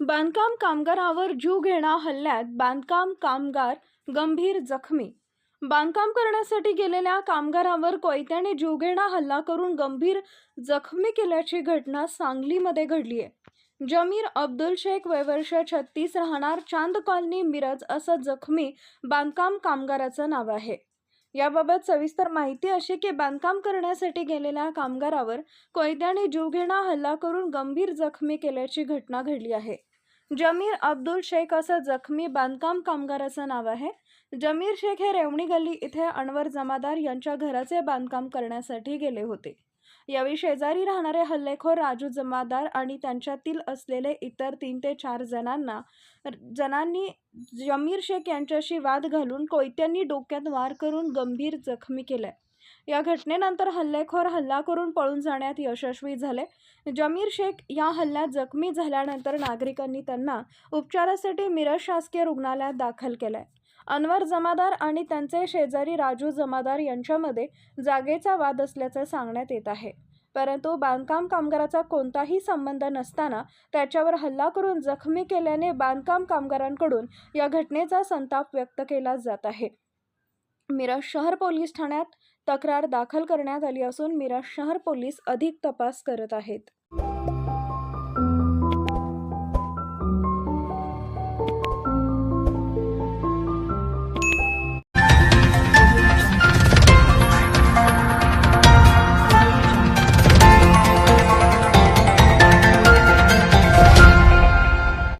बांधकाम कामगारावर जीव घेणा हल्ल्यात बांधकाम कामगार गंभीर जखमी. बांधकाम करण्यासाठी गेलेल्या कामगारावर कोयत्याने जीवघेणा हल्ला करून गंभीर जखमी केल्याची घटना सांगलीमध्ये घडली आहे जमीर अब्दुल शेख वयवर्ष छत्तीस राहणार चांद कॉलनी मिरज असं जखमी बांधकाम कामगाराचं नाव आहे. याबाबत सविस्तर माहिती अशी की बांधकाम करण्यासाठी गेलेल्या कामगारावर कोयत्याने जीवघेणा हल्ला करून गंभीर जखमी केल्याची घटना घडली आहे. जमीर अब्दुल शेख असं जखमी बांधकाम कामगाराचं नाव आहे. जमीर शेख हे रेवणी गल्ली इथे अनवर जमादार यांच्या घराचे बांधकाम करण्यासाठी गेले होते. यावेळी शेजारी राहणारे हल्लेखोर राजू जमादार आणि त्यांच्यातील असलेले इतर तीन ते चार जणांना जणांनी जमीर शेख यांच्याशी वाद घालून कोयत्यांनी डोक्यात वार करून गंभीर जखमी केले या घटनेनंतर हल्लेखोर हल्ला करून पळून जाण्यात यशस्वी झाले. जमीर शेख या हल्ल्यात जखमी झाल्यानंतर नागरिकांनी त्यांना उपचारासाठी मिरज शासकीय रुग्णालयात दाखल केलंय. अनवर जमादार आणि त्यांचे शेजारी राजू जमादार यांच्यामध्ये जागेचा वाद असल्याचं सांगण्यात येत आहे. परंतु बांधकाम कामगाराचा कोणताही संबंध नसताना त्याच्यावर हल्ला करून जखमी केल्याने बांधकाम कामगारांकडून या घटनेचा संताप व्यक्त केला जात आहे. मिरज शहर पोलीस ठाण्यात तक्रार दाखल करण्यात आली असून मिरज शहर पोलीस अधिक तपास करत आहेत.